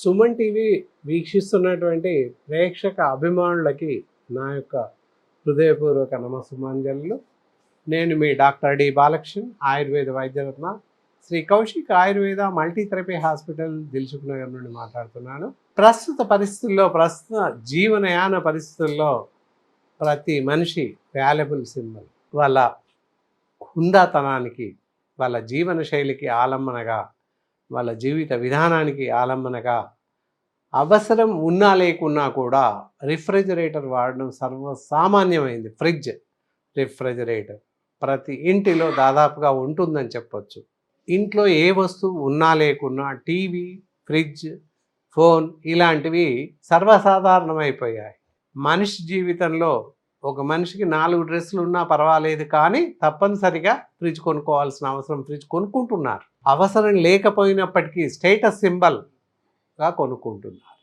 Suman TV వీక్షిస్తున్నటువంటి ప్రేక్షక అభిమానులకి నా యొక్క హృదయపూర్వక నమస్సుమాంజలు. నేను మీ డాక్టర్ డి బాలకృష్ణన్ ఆయుర్వేద వైద్యరత్న Shri Kaushik Ayurveda multi therapy hospital Dilsukh Nagar నుండి మాట్లాడుతున్నాను. ప్రస్తుత పరిస్థితుల్లో ప్రస్తుత జీవనయాన పరిస్థితుల్లో ప్రతి మనిషి వాల్యబుల్ సింబల్ వాళ్ళ హుందాతనానికి వాళ్ళ జీవన శైలికి ఆలంబనగా వాళ్ళ జీవిత విధానానికి ఆలంబనగా అవసరం ఉన్నా లేకున్నా కూడా రిఫ్రిజిరేటర్ వాడడం సర్వసామాన్యమైంది. ఫ్రిడ్జ్ రిఫ్రిజిరేటర్ ప్రతి ఇంటిలో దాదాపుగా ఉంటుందని చెప్పొచ్చు. ఇంట్లో ఏ వస్తువు ఉన్నా లేకున్నా టీవీ ఫ్రిడ్జ్ ఫోన్ ఇలాంటివి సర్వసాధారణమైపోయాయి. మనిషి జీవితంలో ఒక మనిషికి నాలుగు డ్రెస్సులు ఉన్నా పర్వాలేదు కానీ తప్పనిసరిగా ఫ్రిడ్జ్ కొనుక్కోవాల్సిన అవసరం ఫ్రిడ్జ్ కొనుక్కుంటున్నారు. అవసరం లేకపోయినప్పటికీ స్టేటస్ సింబల్గా కొనుక్కుంటున్నారు.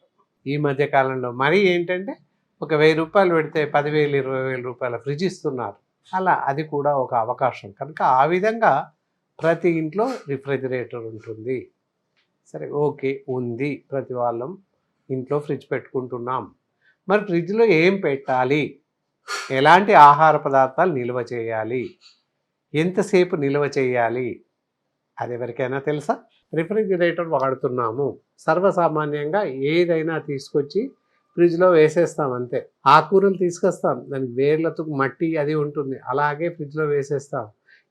ఈ మధ్య కాలంలో మరీ ఏంటంటే ఒక వెయ్యి రూపాయలు పెడితే పదివేలు ఇరవై వేల రూపాయల ఫ్రిడ్జ్ ఇస్తున్నారు. అలా అది కూడా ఒక అవకాశం. కనుక ఆ విధంగా ప్రతి ఇంట్లో రిఫ్రిజిరేటర్ ఉంటుంది. సరే ఓకే ఉంది. ప్రతి వాళ్ళం ఇంట్లో ఫ్రిడ్జ్ పెట్టుకుంటున్నాం. మరి ఫ్రిడ్జ్లో ఏం పెట్టాలి? ఎలాంటి ఆహార పదార్థాలు నిల్వ చేయాలి? ఎంతసేపు నిల్వ చేయాలి? అది ఎవరికైనా తెలుసా? రిఫ్రిజిరేటర్ వాడుతున్నాము. సర్వసామాన్యంగా ఏదైనా తీసుకొచ్చి ఫ్రిడ్జ్లో వేసేస్తాం అంతే. ఆకుకూరలు తీసుకొస్తాం. దానికి వేర్లతో మట్టి అది ఉంటుంది. అలాగే ఫ్రిడ్జ్లో వేసేస్తాం.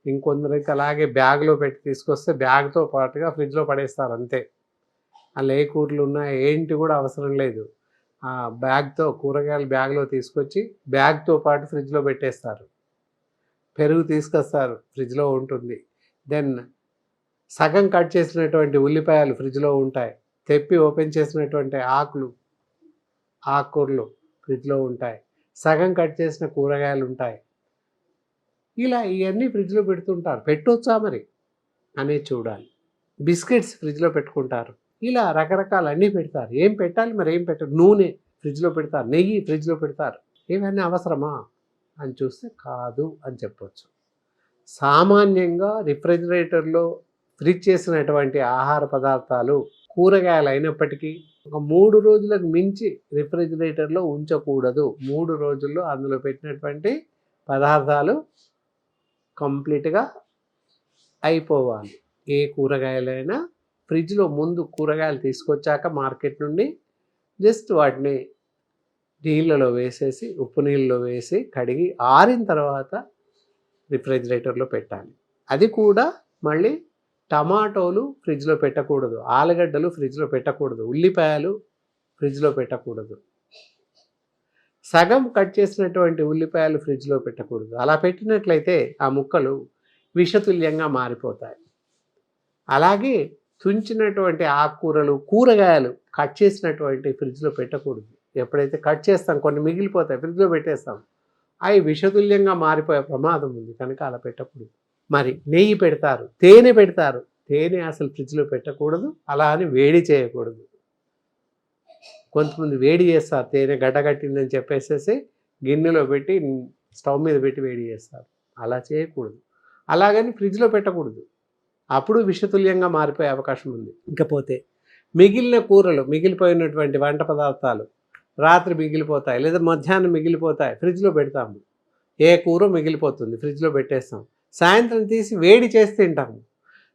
ఇంకొందరికి అలాగే బ్యాగ్లో పెట్టి తీసుకొస్తే బ్యాగ్తో పాటుగా ఫ్రిడ్జ్లో పడేస్తారు అంతే. అలా ఏ కూరలు ఉన్నా ఏంటి కూడా అవసరం లేదు. ఆ బ్యాగ్తో కూరగాయలు బ్యాగ్లో తీసుకొచ్చి బ్యాగ్తో పాటు ఫ్రిడ్జ్లో పెట్టేస్తారు. పెరుగు తీసుకొస్తారు. ఫ్రిడ్జ్లో ఉంటుంది. దెన్ సగం కట్ చేసినటువంటి ఉల్లిపాయలు ఫ్రిడ్జ్లో ఉంటాయి. తెప్పి ఓపెన్ చేసినటువంటి ఆకులు ఆకుకూరలు ఫ్రిడ్జ్లో ఉంటాయి. సగం కట్ చేసిన కూరగాయలు ఉంటాయి. ఇలా ఇవన్నీ ఫ్రిడ్జ్లో పెడుతుంటారు. పెట్టొచ్చా మరి? అనేది చూడాలి. బిస్కెట్స్ ఫ్రిడ్జ్లో పెట్టుకుంటారు. ఇలా రకరకాల అన్నీ పెడతారు. ఏం పెట్టాలి మరి? ఏం పెట్టారు నూనె ఫ్రిడ్జ్లో పెడతారు. నెయ్యి ఫ్రిడ్జ్లో పెడతారు. ఇవన్నీ అవసరమా? అని చూస్తే కాదు అని చెప్పొచ్చు. సామాన్యంగా రిఫ్రిజిరేటర్లో ఫ్రిడ్జ్ చేసినటువంటి ఆహార పదార్థాలు కూరగాయలు అయినప్పటికీ ఒక మూడు రోజులకు మించి రిఫ్రిజిరేటర్లో ఉంచకూడదు. మూడు రోజుల్లో అందులో పెట్టినటువంటి పదార్థాలు కంప్లీట్గా అయిపోవాలి. ఏ కూరగాయలైనా ఫ్రిడ్జ్లో ముందు కూరగాయలు తీసుకొచ్చాక మార్కెట్ నుండి జస్ట్ వాటిని నీళ్ళలో వేసేసి ఉప్పు నీళ్ళలో వేసి కడిగి ఆరిన తర్వాత రిఫ్రిజిరేటర్లో పెట్టాలి. అది కూడా మళ్ళీ టమాటోలు ఫ్రిడ్జ్లో పెట్టకూడదు. ఆలుగడ్డలు ఫ్రిడ్జ్లో పెట్టకూడదు. ఉల్లిపాయలు ఫ్రిడ్జ్లో పెట్టకూడదు. సగం కట్ చేసినటువంటి ఉల్లిపాయలు ఫ్రిడ్జ్లో పెట్టకూడదు. అలా పెట్టినట్లయితే ఆ ముక్కలు విషతుల్యంగా మారిపోతాయి. అలాగే తుంచినటువంటి ఆకుకూరలు కూరగాయలు కట్ చేసినటువంటి ఫ్రిడ్జ్లో పెట్టకూడదు. ఎప్పుడైతే కట్ చేస్తాం కొన్ని మిగిలిపోతాయి ఫ్రిడ్జ్లో పెట్టేస్తాం అవి విషతుల్యంగా మారిపోయే ప్రమాదం ఉంది. కనుక అలా పెట్టకూడదు. మరి నెయ్యి పెడతారు తేనె పెడతారు. తేనె అసలు ఫ్రిడ్జ్లో పెట్టకూడదు అలా అని వేడి చేయకూడదు. కొంతమంది వేడి చేస్తారు తేనె గడ్డగట్టిందని చెప్పేసేసి గిన్నెలో పెట్టి స్టవ్ మీద పెట్టి వేడి చేస్తారు. అలా చేయకూడదు. అలాగని ఫ్రిడ్జ్లో పెట్టకూడదు. అప్పుడు విషతుల్యంగా మారిపోయే అవకాశం ఉంది. ఇకపోతే మిగిలిన కూరలు మిగిలిపోయినటువంటి వంట పదార్థాలు రాత్రి మిగిలిపోతాయి లేదా మధ్యాహ్నం మిగిలిపోతాయి. ఫ్రిడ్జ్లో పెడతాము. ఏ కూర మిగిలిపోతుంది? ఫ్రిడ్జ్లో పెట్టేస్తాం. సాయంత్రం తీసి వేడి చేసి తింటాము.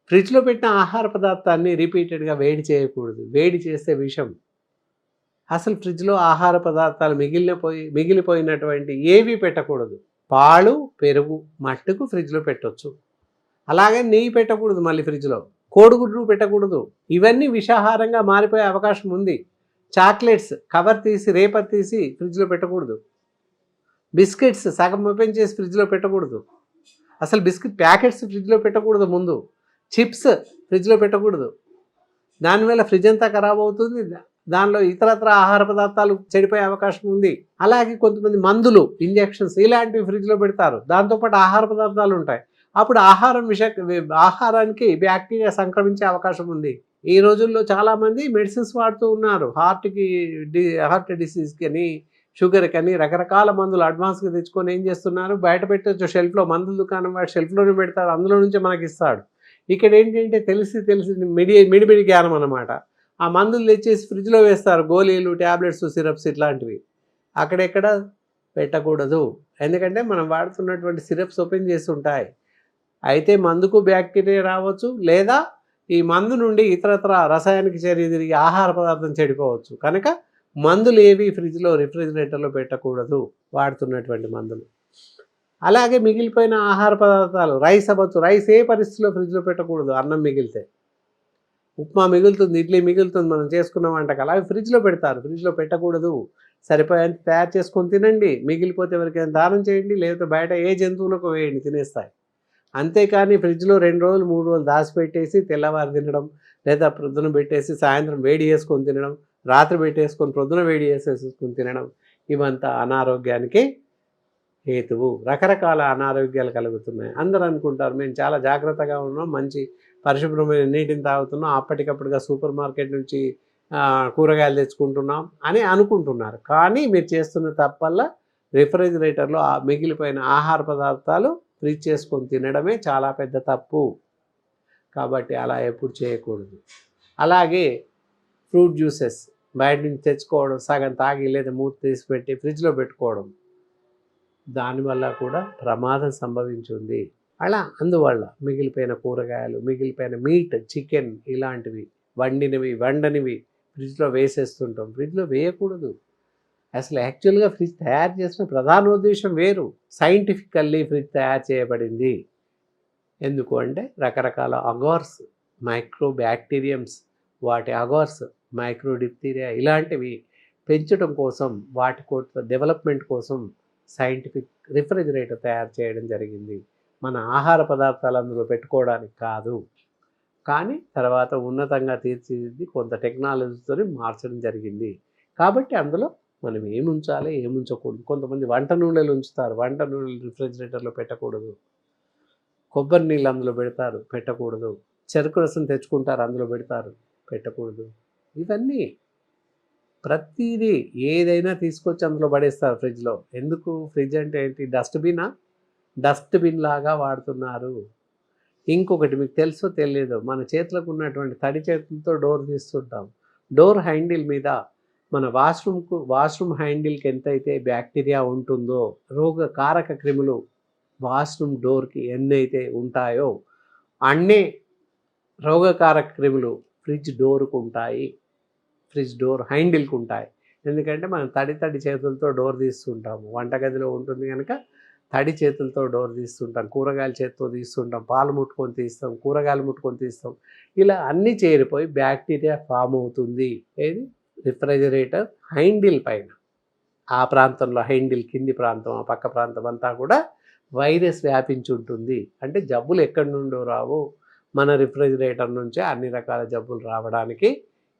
ఫ్రిడ్జ్లో పెట్టిన ఆహార పదార్థాన్ని రిపీటెడ్గా వేడి చేయకూడదు. వేడి చేస్తే విషం. అసలు ఫ్రిడ్జ్లో ఆహార పదార్థాలు మిగిలిపోయి మిగిలిపోయినటువంటి ఏవి పెట్టకూడదు. పాలు పెరుగు మట్టుకు ఫ్రిడ్జ్లో పెట్టొచ్చు. అలాగే నెయ్యి పెట్టకూడదు మళ్ళీ ఫ్రిడ్జ్లో. కోడిగుడ్లు పెట్టకూడదు. ఇవన్నీ విషాహారంగా మారిపోయే అవకాశం ఉంది. చాక్లెట్స్ కవర్ తీసి రేపర్ తీసి ఫ్రిడ్జ్లో పెట్టకూడదు. బిస్కెట్స్ సగం ఓపెన్ చేసి ఫ్రిడ్జ్లో పెట్టకూడదు. అసలు బిస్కెట్ ప్యాకెట్స్ ఫ్రిడ్జ్లో పెట్టకూడదు ముందు. చిప్స్ ఫ్రిడ్జ్లో పెట్టకూడదు. దానివల్ల ఫ్రిడ్జ్ అంతా ఖరాబ్ అవుతుంది. దానిలో ఇతరత్ర ఆహార పదార్థాలు చెడిపోయే అవకాశం ఉంది. అలాగే కొంతమంది మందులు ఇంజెక్షన్స్ ఇలాంటివి ఫ్రిడ్జ్లో పెడతారు. దాంతోపాటు ఆహార పదార్థాలు ఉంటాయి. అప్పుడు ఆహారం విష ఆహారానికి బ్యాక్టీరియా సంక్రమించే అవకాశం ఉంది. ఈ రోజుల్లో చాలామంది మెడిసిన్స్ వాడుతూ ఉన్నారు. హార్ట్కి డి హార్ట్ డిసీజ్కి అని షుగర్ కానీ రకరకాల మందులు అడ్వాన్స్గా తెచ్చుకొని ఏం చేస్తున్నారు? బయట పెట్టచ్చు షెల్ఫ్లో మందుల దుకాణం వాడు షెల్ఫ్లోనే పెడతాడు అందులో నుంచే మనకి ఇస్తాడు ఇక్కడ ఏంటంటే తెలిసి తెలిసి మిడి మిడిమిడి జ్ఞానం అనమాట ఆ మందులు తెచ్చేసి ఫ్రిడ్జ్లో వేస్తారు గోళీలు ట్యాబ్లెట్స్ సిరప్స్ ఇట్లాంటివి. అక్కడెక్కడ పెట్టకూడదు. ఎందుకంటే మనం వాడుతున్నటువంటి సిరప్స్ ఓపెన్ చేసి ఉంటాయి. అయితే మందుకు బ్యాక్టీరియా రావచ్చు లేదా ఈ మందు నుండి ఇతరత్ర రసాయనిక చర్య తిరిగి ఆహార పదార్థం చెడిపోవచ్చు. కనుక మందులు ఏవి ఫ్రిడ్జ్లో రిఫ్రిజిరేటర్లో పెట్టకూడదు వాడుతున్నటువంటి మందులు. అలాగే మిగిలిపోయిన ఆహార పదార్థాలు రైస్ అవ్వచ్చు. రైస్ ఏ పరిస్థితిలో ఫ్రిడ్జ్లో పెట్టకూడదు అన్నం మిగిలితే. ఉప్మా మిగులుతుంది ఇడ్లీ మిగులుతుంది మనం చేసుకున్న వంటకాలు. అలాగే ఫ్రిడ్జ్లో పెడతారు ఫ్రిడ్జ్లో పెట్టకూడదు. సరిపోయేంత తయారు చేసుకొని తినండి. మిగిలిపోతే ఎవరికైనా దానం చేయండి లేకపోతే బయట ఏ జంతువులకు వేయండి తినేస్తాయి. అంతేకాని ఫ్రిడ్జ్లో రెండు రోజులు మూడు రోజులు దాచిపెట్టేసి తెల్లవారు తినడం లేదా ప్రొద్దున పెట్టేసి సాయంత్రం వేడి చేసుకొని తినడం రాత్రి పెట్టేసుకొని ప్రొద్దున వేడి చేసేసుకొని తినడం ఇవంతా అనారోగ్యానికి హేతువు. రకరకాల అనారోగ్యాలు కలుగుతున్నాయి. అందరూ అనుకుంటారు మేము చాలా జాగ్రత్తగా ఉన్నాం మంచి పరిశుభ్రమైన నీటిని తాగుతున్నాం అప్పటికప్పుడుగా సూపర్ మార్కెట్ నుంచి కూరగాయలు తెచ్చుకుంటున్నాం అని అనుకుంటున్నారు. కానీ మీరు చేస్తున్న తప్పల్లా రిఫ్రిజిరేటర్లో మిగిలిపోయిన ఆహార పదార్థాలు ఫ్రీజ్ చేసుకొని తినడమే చాలా పెద్ద తప్పు. కాబట్టి అలా ఎప్పుడు చేయకూడదు. అలాగే ఫ్రూట్ జ్యూసెస్. బయట నుంచి తెచ్చుకోవడం సగం తాగి లేదా మూత తీసి పెట్టి ఫ్రిడ్జ్లో పెట్టుకోవడం. దానివల్ల కూడా ప్రమాదం సంభవించింది. అలా అందువల్ల మిగిలిపోయిన కూరగాయలు మిగిలిపోయిన మీట్ చికెన్ ఇలాంటివి వండినవి వండనివి ఫ్రిడ్జ్లో వేసేస్తుంటాం. ఫ్రిడ్జ్లో వేయకూడదు. అసలు యాక్చువల్గా ఫ్రిడ్జ్ తయారు చేసిన ప్రధాన ఉద్దేశం వేరు. సైంటిఫికల్లీ ఫ్రిడ్జ్ తయారు చేయబడింది. ఎందుకు అంటే రకరకాల అగార్స్ మైక్రో బ్యాక్టీరియంస్ వాటి అగార్స్ మైక్రో డిప్తీరియా ఇలాంటివి పెంచడం కోసం వాటి కోసం డెవలప్మెంట్ కోసం సైంటిఫిక్ రిఫ్రిజిరేటర్ తయారు చేయడం జరిగింది. మన ఆహార పదార్థాలు అందులో పెట్టుకోవడానికి కాదు. కానీ తర్వాత ఉన్నతంగా తీర్చిదిద్ది కొంత టెక్నాలజీతో మార్చడం జరిగింది. కాబట్టి అందులో మనం ఏమి ఉంచాలి ఏమి ఉంచకూడదు కొంతమంది వంట నూనెలు ఉంచుతారు. వంట నూనెలు రిఫ్రిజిరేటర్లో పెట్టకూడదు. కొబ్బరి నీళ్ళు అందులో పెడతారు పెట్టకూడదు. చెరుకు రసం తెచ్చుకుంటారు అందులో పెడతారు పెట్టకూడదు. ఇవన్నీ ప్రతిదీ ఏదైనా తీసుకొచ్చి అందులో పడేస్తారు ఫ్రిడ్జ్లో. ఎందుకు? ఫ్రిడ్జ్ అంటే ఏంటి? డస్ట్బినా? డస్ట్బిన్ లాగా వాడుతున్నారు. ఇంకొకటి మీకు తెలుసో తెలియదు మన చేతులకు ఉన్నటువంటి తడి చేతులతో డోర్ తీస్తుంటాం. డోర్ హ్యాండిల్ మీద మన వాష్రూమ్కు వాష్రూమ్ హ్యాండిల్కి ఎంతైతే బ్యాక్టీరియా ఉంటుందో రోగ కారక క్రిములు వాష్రూమ్ డోర్కి ఎన్నైతే ఉంటాయో అన్నే రోగకారక క్రిములు ఫ్రిడ్జ్ డోర్కు ఉంటాయి. ఫ్రిడ్జ్ డోర్ హ్యాండిల్కి ఉంటాయి ఎందుకంటే మనం తడి తడి చేతులతో డోర్ తీస్తుంటాము. వంటగదిలో ఉంటుంది కనుక తడి చేతులతో డోర్ తీస్తుంటాం. కూరగాయల చేతితో తీస్తుంటాం. పాలు ముట్టుకొని తీస్తాం. కూరగాయలు ముట్టుకొని తీస్తాం. ఇలా అన్నీ చేరిపోయి బ్యాక్టీరియా ఫామ్ అవుతుంది. ఏది? రిఫ్రిజిరేటర్ హైండిల్ పైన. ఆ ప్రాంతంలో హైండిల్ కింది ప్రాంతం ఆ పక్క ప్రాంతం అంతా కూడా వైరస్ వ్యాపించి ఉంటుంది. అంటే జబ్బులు ఎక్కడి నుండో రావు. మన రిఫ్రిజిరేటర్ నుంచే అన్ని రకాల జబ్బులు రావడానికి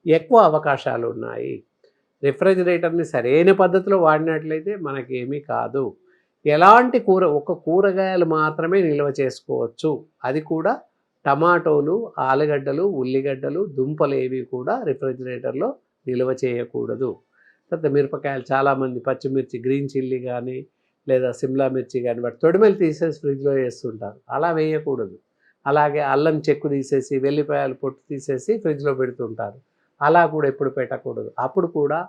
ఎక్కువ అవకాశాలు ఉన్నాయి. రిఫ్రిజిరేటర్ని సరైన పద్ధతిలో వాడినట్లయితే మనకేమీ కాదు. ఎలాంటి కూర ఒక కూరగాయలు మాత్రమే నిల్వ చేసుకోవచ్చు. అది కూడా టమాటోలు ఆలుగడ్డలు ఉల్లిగడ్డలు దుంపలు ఏవి కూడా రిఫ్రిజిరేటర్లో నిల్వ చేయకూడదు. తర్వాత మిరపకాయలు చాలామంది పచ్చిమిర్చి గ్రీన్ చిల్లీ కానీ లేదా సిమ్లా మిర్చి కానీ వాటి తొడిమెలు తీసేసి ఫ్రిడ్జ్లో వేస్తుంటారు. అలా వేయకూడదు. అలాగే అల్లం చెక్కు తీసేసి వెల్లిపాయలు పొట్టు తీసేసి ఫ్రిడ్జ్లో పెడుతుంటారు. అలా కూడా ఎప్పుడు పెట్టకూడదు. అప్పుడు కూడా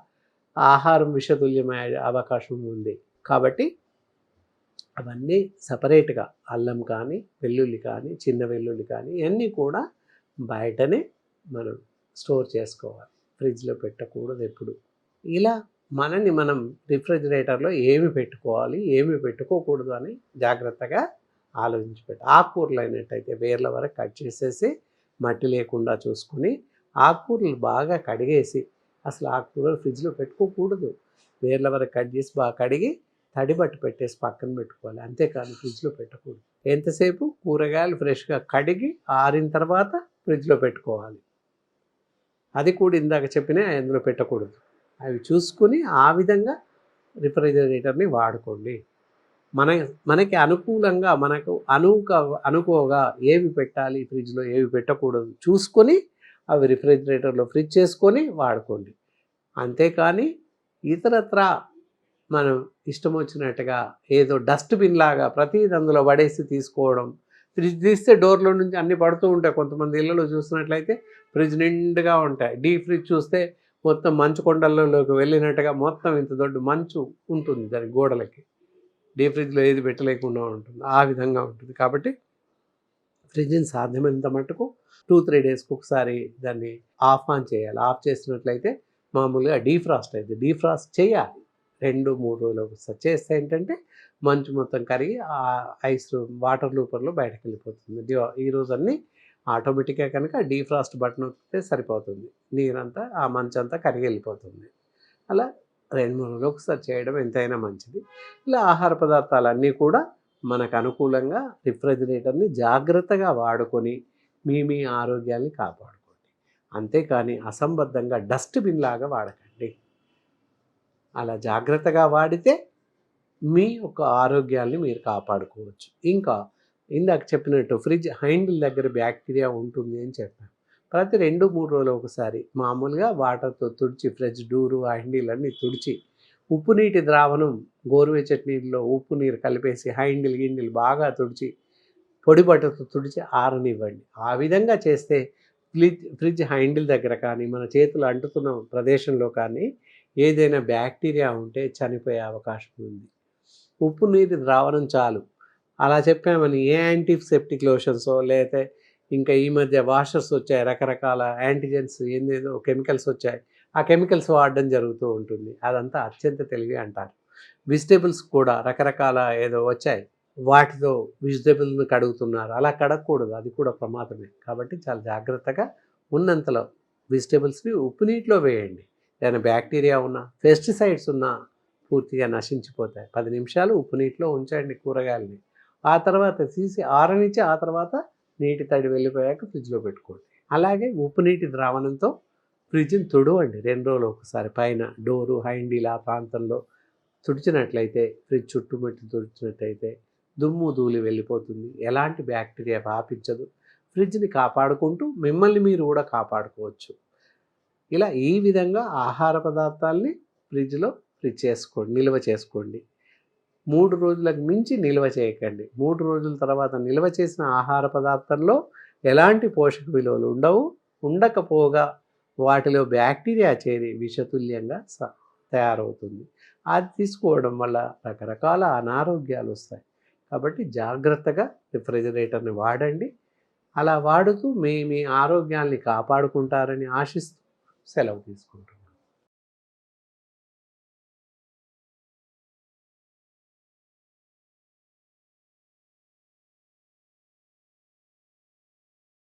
ఆహారం విషతుల్యమయ్యే అవకాశం ఉంది. కాబట్టి అవన్నీ సపరేట్గా అల్లం కానీ వెల్లుల్లి కానీ చిన్న వెల్లుల్లి కానీ ఇవన్నీ కూడా బయటనే మనం స్టోర్ చేసుకోవాలి. ఫ్రిడ్జ్లో పెట్టకూడదు ఎప్పుడు. ఇలా మనని మనం రిఫ్రిజిరేటర్లో ఏమి పెట్టుకోవాలి ఏమి పెట్టుకోకూడదు అని జాగ్రత్తగా ఆలోచించి పెట్టాలి. ఆకుకూరలు అయినట్టయితే వేర్ల వరకు కట్ చేసేసి మట్టి లేకుండా చూసుకొని ఆకుకూరలు బాగా కడిగేసి అసలు ఆకుకూరలు ఫ్రిడ్జ్లో పెట్టుకోకూడదు. వేర్ల వరకు కట్ చేసి బాగా కడిగి తడి బట్ట పెట్టేసి పక్కన పెట్టుకోవాలి. అంతేకాదు ఫ్రిడ్జ్లో పెట్టకూడదు. ఎంతసేపు? కూరగాయలు ఫ్రెష్గా కడిగి ఆరిన తర్వాత ఫ్రిడ్జ్లో పెట్టుకోవాలి. అది కూడా ఇందాక చెప్పిన అందులో పెట్టకూడదు. అవి చూసుకుని ఆ విధంగా రిఫ్రిజరేటర్ని వాడుకోండి. మన మనకి అనుకూలంగా మనకు అనుక అనుకోగా ఏవి పెట్టాలి? ఫ్రిడ్జ్లో ఏవి పెట్టకూడదు? చూసుకొని అవి రిఫ్రిజిరేటర్లో ఫ్రిడ్జ్ చేసుకొని వాడుకోండి. అంతేకాని ఇతరత్ర మనం ఇష్టం వచ్చినట్టుగా ఏదో డస్ట్బిన్ లాగా ప్రతిది అందులో పడేసి తీసుకోవడం ఫ్రిడ్జ్ తీస్తే డోర్లో నుంచి అన్ని పడుతూ ఉంటాయి. కొంతమంది ఇళ్ళలో చూసినట్లయితే ఫ్రిడ్జ్ నిండుగా ఉంటాయి. డీ ఫ్రిడ్జ్ చూస్తే మొత్తం మంచు కొండలలోకి వెళ్ళినట్టుగా మొత్తం ఇంత దొడ్డు మంచు ఉంటుంది. దాని గోడలకి. డీ ఫ్రిడ్జ్లో ఏది పెట్టలేకుండా ఉంటుంది. ఆ విధంగా ఉంటుంది. కాబట్టి ఫ్రిడ్జ్ని సాధ్యమైనంత మటుకు టూ త్రీ డేస్కి ఒకసారి దాన్ని ఆఫ్ ఆన్ చేయాలి. ఆఫ్ చేసినట్లయితే మామూలుగా డీఫ్రాస్ట్ అయితే డీఫ్రాస్ట్ చేయాలి. రెండు మూడు రోజులు ఒకసారి చేస్తే ఏంటంటే మంచు మొత్తం కరిగి ఆ ఐస్ వాటర్ లూపర్లో బయటకు వెళ్ళిపోతుంది ఈ రోజు అన్నీ ఆటోమేటిక్గా కనుక డీఫ్రాస్ట్ బటన్ వస్తే సరిపోతుంది. నీరంతా ఆ మంచు అంతా కరిగి వెళ్ళిపోతుంది అలా రెండు మూడు రోజులు ఒకసారి చేయడం ఎంతైనా మంచిది. ఇలా ఆహార పదార్థాలన్నీ కూడా మనకు అనుకూలంగా రిఫ్రిజిరేటర్ని జాగ్రత్తగా వాడుకొని మీ మీ ఆరోగ్యాన్ని కాపాడుకోండి. అంతేకాని అసంబద్ధంగా డస్ట్బిన్ లాగా వాడకండి. అలా జాగ్రత్తగా వాడితే మీ యొక్క ఆరోగ్యాన్ని మీరు కాపాడుకోవచ్చు. ఇంకా ఇందాక చెప్పినట్టు ఫ్రిడ్జ్ హ్యాండిల్ దగ్గర బ్యాక్టీరియా ఉంటుంది అని చెప్పాను. ప్రతి రెండు మూడు రోజులు ఒకసారి మామూలుగా వాటర్తో తుడిచి ఫ్రిడ్జ్ డూరు హ్యాండిల్ అన్నీ తుడిచి ఉప్పు నీటి ద్రావణం గోరువెచ్చటి నీటిలో ఉప్పు నీరు కలిపేసి హైండిల్ గిండిల్ బాగా తుడిచి పొడి బట్టతో తుడిచి ఆరనివ్వండి. ఆ విధంగా చేస్తే ఫ్రిడ్జ్ ఫ్రిడ్జ్ హ్యాండిల్ దగ్గర కానీ మన చేతులు అంటుతున్న ప్రదేశంలో కానీ ఏదైనా బ్యాక్టీరియా ఉంటే చనిపోయే అవకాశం ఉంది. ఉప్పు నీటి ద్రావణం చాలు. అలా చెప్పామని ఏ యాంటీసెప్టిక్ లోషన్సో లేకపోతే ఇంకా ఈ మధ్య వాషర్స్ వచ్చాయి రకరకాల యాంటీజెన్స్ ఏందేదో కెమికల్స్ వచ్చాయి. ఆ కెమికల్స్ వాడడం జరుగుతూ ఉంటుంది. అదంతా అత్యంత తెలివి అంటారు. వెజిటేబుల్స్ కూడా రకరకాల ఏదో వచ్చాయి. వాటితో వెజిటేబుల్ని కడుగుతున్నారు. అలా కడగకూడదు. అది కూడా ప్రమాదమే. కాబట్టి చాలా జాగ్రత్తగా ఉన్నంతలో వెజిటేబుల్స్ని ఉప్పు నీటిలో వేయండి. ఏదైనా బ్యాక్టీరియా ఉన్నా పెస్టిసైడ్స్ ఉన్నా పూర్తిగా నశించిపోతాయి. పది నిమిషాలు ఉప్పు నీటిలో ఉంచండి కూరగాయలని. ఆ తర్వాత తీసి ఆరనిచ్చి ఆ తర్వాత నీటి తడి వెళ్ళిపోయాక ఫ్రిడ్జ్లో పెట్టుకోండి. అలాగే ఉప్పు నీటి ద్రావణంతో ఫ్రిడ్జ్ని తుడవండి. రెండు రోజులు ఒకసారి పైన డోరు హైండీల్ ఆ ప్రాంతంలో తుడిచినట్లయితే ఫ్రిడ్జ్ చుట్టుముట్టి తుడిచినట్లయితే దుమ్ము ధూళి వెళ్ళిపోతుంది. ఎలాంటి బ్యాక్టీరియా వ్యాపించదు. ఫ్రిడ్జ్ని కాపాడుకుంటూ మిమ్మల్ని మీరు కూడా కాపాడుకోవచ్చు. ఇలా ఈ విధంగా ఆహార పదార్థాలని ఫ్రిడ్జ్లో ఫ్రిడ్జ్ చేసుకోండి నిల్వ చేసుకోండి. మూడు రోజులకు మించి నిల్వ చేయకండి. మూడు రోజుల తర్వాత నిల్వ చేసిన ఆహార పదార్థంలో ఎలాంటి పోషక విలువలు ఉండవు. ఉండకపోగా వాటిలో బ్యాక్టీరియా చేరి విషతుల్యంగా స- తయారవుతుంది. అది తీసుకోవడం వల్ల రకరకాల అనారోగ్యాలు వస్తాయి. కాబట్టి జాగ్రత్తగా రిఫ్రిజిరేటర్ని వాడండి. అలా వాడుతూ మీ మీ ఆరోగ్యాన్ని కాపాడుకుంటారని ఆశిస్తూ సెలవు తీసుకుంటున్నాను.